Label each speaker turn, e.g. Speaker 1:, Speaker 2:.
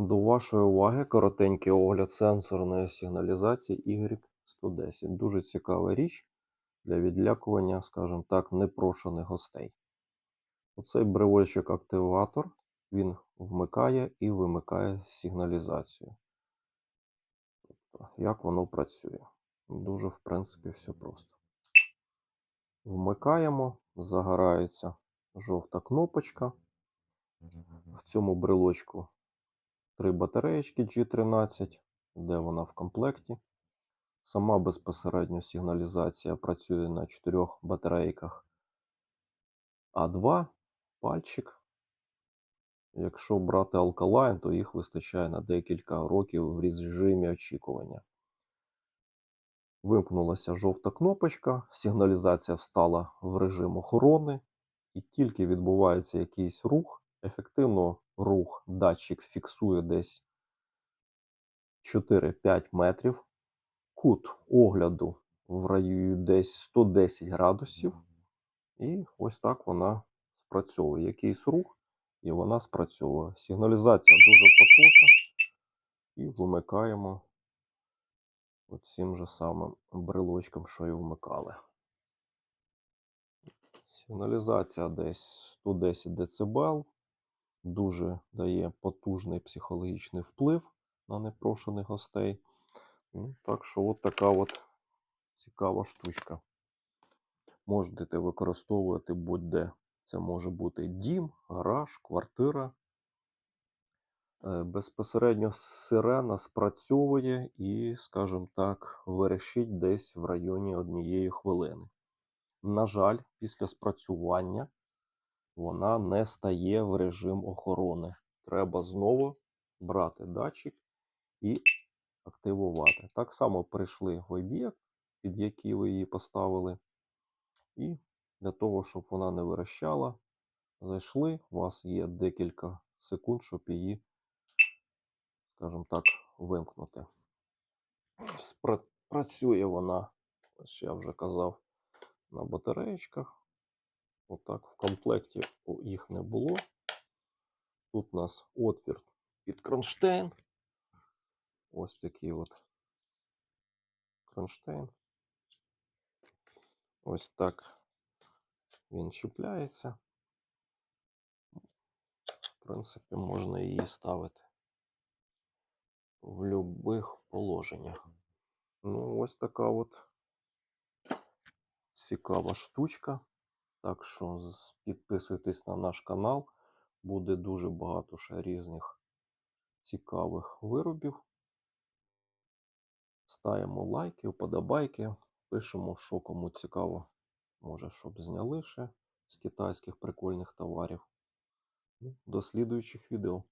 Speaker 1: До вашої уваги коротенький огляд сенсорної сигналізації Y110. Дуже цікава річ для відлякування, скажімо так, непрошених гостей. Оцей брелочок-активатор він вмикає і вимикає сигналізацію. Тобто, як воно працює? Дуже, в принципі, все просто. Вмикаємо, загорається жовта кнопочка. В цьому брелочку три батареєчки G13, де вона в комплекті. Сама безпосередньо сигналізація працює на чотирьох батарейках А2, пальчик. Якщо брати алкалайн, то їх вистачає на декілька років в режимі очікування. Вимкнулася жовта кнопочка, сигналізація встала в режим охорони, і тільки відбувається якийсь рух, ефективно рух датчик фіксує десь 4-5 метрів, кут огляду в районі десь 110 градусів, і ось так вона спрацьовує. Якийсь рух, і вона спрацьовує. Сигналізація дуже потужна, і вимикаємо цим же самим брелочком, що і вмикали. Сигналізація десь 110 дБ, дуже дає потужний психологічний вплив на непрошених гостей. Ну, так що от така от цікава штучка. Можете використовувати будь-де. Це може бути дім, гараж, квартира. Е, Безпосередньо сирена спрацьовує і, скажімо так, верещить десь в районі однієї хвилини. На жаль, після спрацювання вона не стає в режим охорони. Треба знову брати датчик і активувати. Так само прийшли в об'єкт, під який ви її поставили. І для того, щоб вона не верещала, зайшли, у вас є декілька секунд, щоб її, скажімо так, вимкнути. Працює вона, ось я вже казав, на батареєчках. Отак в комплекті їх не було. Тут у нас отвір під кронштейн. Ось такий от кронштейн. Ось так він чіпляється. В принципі, можна її ставити в будь-яких положеннях. Ну, ось така от цікава штучка. Так що підписуйтесь на наш канал. Буде дуже багато ще різних цікавих виробів. Ставимо лайки, вподобайки, пишемо, що кому цікаво. Може, щоб зняли ще з китайських прикольних товарів. Ну, До слідуючих відео.